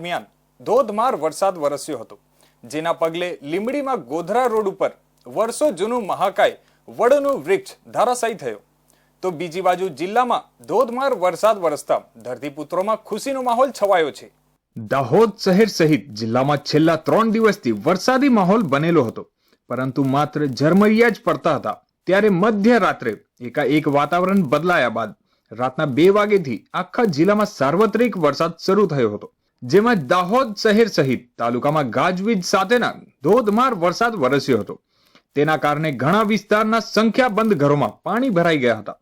દરમિયાન ધોધમાર વરસાદ વરસ્યો હતો, જેના પગલે લીંબડીમાં ગોધરા રોડ ઉપર વર્ષો જૂનું મહાકાય વડનું વૃક્ષ ધરાશાયી થયો. તો બીજી બાજુ જિલ્લામાં ધોધમાર વરસાદ વરસતા ધરતીપુત્રોમાં ખુશીનો માહોલ છવાયો છે. દાહોદ શહેર સહિત જિલ્લામાં છેલ્લા ત્રણ દિવસથી વરસાદી માહોલ બનેલો હતો, પરંતુ માત્ર ઝરમરિયા જ પડતા હતા. ત્યારે મધ્ય રાત્રે એકાએક વાતાવરણ બદલાયા બાદ રાતના બે વાગ્યેથી આખા જિલ્લામાં સાર્વત્રિક વરસાદ શરૂ થયો હતો. જેમાં દાહોદ શહેર સહિત તાલુકામાં ગાજવીજ સાથેના ધોધમાર વરસાદ વરસ્યો હતો. તેના કારણે ઘણા વિસ્તારના સંખ્યાબંધ ઘરોમાં પાણી ભરાઈ ગયા હતા.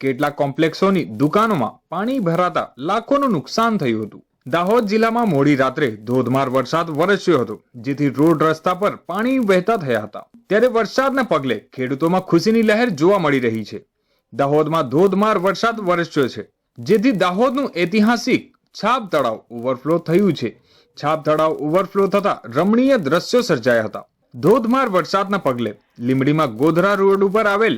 કેટલાક કોમ્પ્લેક્સોની દુકાનોમાં પાણી ભરાતા લાખોનું નુકસાન થયું હતું. દાહોદ જિલ્લામાં મોડી રાત્રે ધોધમાર વરસાદ વરસ્યો હતો, જેથી રોડ રસ્તા પર પાણી વહેતા થયા હતા. ત્યારે વરસાદના પગલે ખેડૂતોમાં ખુશીની લહેર જોવા મળી રહી છે. દાહોદમાં ધોધમાર વરસાદ વરસ્યો છે, જેથી દાહોદનું ઐતિહાસિક છાપ તળાવ ઓવરફ્લો થયું છે. છાપ તળાવ ઓવરફ્લો થતા રમણીય દ્રશ્યો સર્જાયા હતા. ધોધમાર વરસાદના પગલે લીમડીમાં ગોધરા રોડ ઉપર આવેલ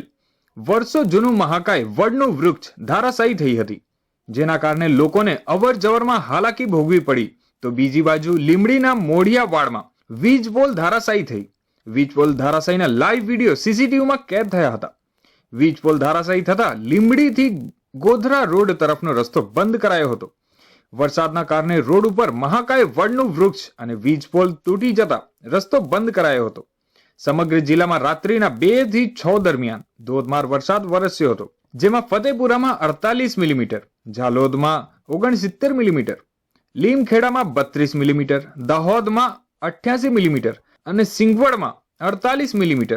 વર્ષો જૂનું મહાકાય વડનું વૃક્ષ ધારાશાયી થઈ હતી. જેના કારણે લોકોને અવર જવરમાં હાલાકી ભોગવી પડી. તો બીજી બાજુ લીમડીના મોડિયા વાડમાં વીજ પોલ ધરાશાયી થઈ. વીજ પોલ ધરાશાયીના લાઈવ વીડિયો સીસીટીવીમાં કેદ થયા હતા. વીજ પોલ ધરાશાયી થતા લીંબડીથી ગોધરા રોડ તરફનો રસ્તો બંધ કરાયો હતો. વરસાદના કારણે રોડ ઉપર મહાકાય વડનું વૃક્ષ અને વીજ પોલ તૂટી જતા રસ્તો બંધ કરાયો હતો. સમગ્ર જિલ્લામાં રાત્રિના બેથી છ દરમિયાન ધોધમાર વરસાદ વરસ્યો હતો, જેમાં ફતેપુરામાં અડતાલીસ મિલીમીટર, ઝાલોદમાં ઓગણસિત્તેર મિલીમીટર, લીમખેડામાં બત્રીસ મિલીમીટર, દાહોદમાં અઠ્યાસી મિલીમીટર અને સિંગવડમાં અડતાલીસ મિલીમીટર